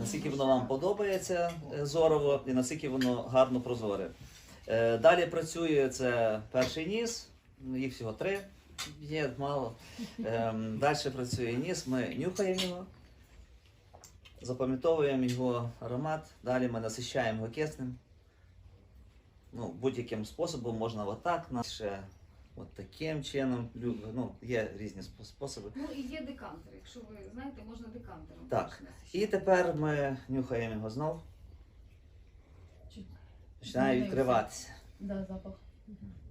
наскільки воно вам подобається е, зорово і наскільки воно гарно прозоре. Е, Далі працює це перший ніс, їх всього три, є мало. Ем, Далі працює ніс, ми нюхаємо його, запам'ятовуємо його аромат, далі ми насищаємо його киснем. Ну, будь-яким способом можна отак, ще от таким чином. Ну, є різні спо- способи. Ну і є декантер. Якщо ви знаєте, можна декантером. Так. І тепер ми нюхаємо його знов. Починає відкриватися. Да, запах.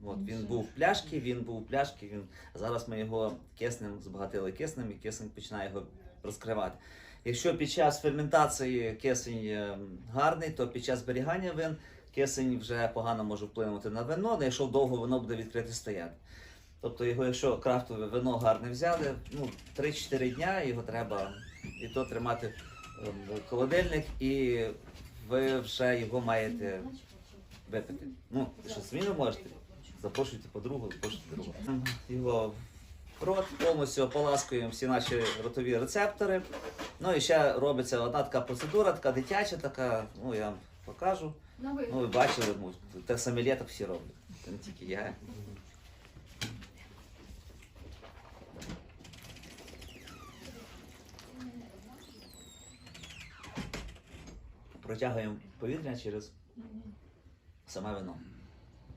От він був в пляшки, він був в пляшки. Він зараз ми його киснем збагатили киснем, і кисень починає його розкривати. Якщо під час ферментації кисень е, гарний, то під час зберігання вин кисень вже погано може вплинути на вино, але якщо довго воно буде відкрите стояти. Тобто його, якщо крафтове вино гарне взяли, ну 3-4 дня його треба і то тримати ем, в холодильник, і ви вже його маєте випити. Ну, що самі можете. Запрошуйте подругу, запрошуйте другу. Його в рот, повністю ополаскуємо всі наші ротові рецептори. Ну і ще робиться одна така процедура, така дитяча, така, ну я покажу. Ну ви бачили, ну, те саме літо всі роблять. Це не тільки я. Протягуємо повітря через саме вино.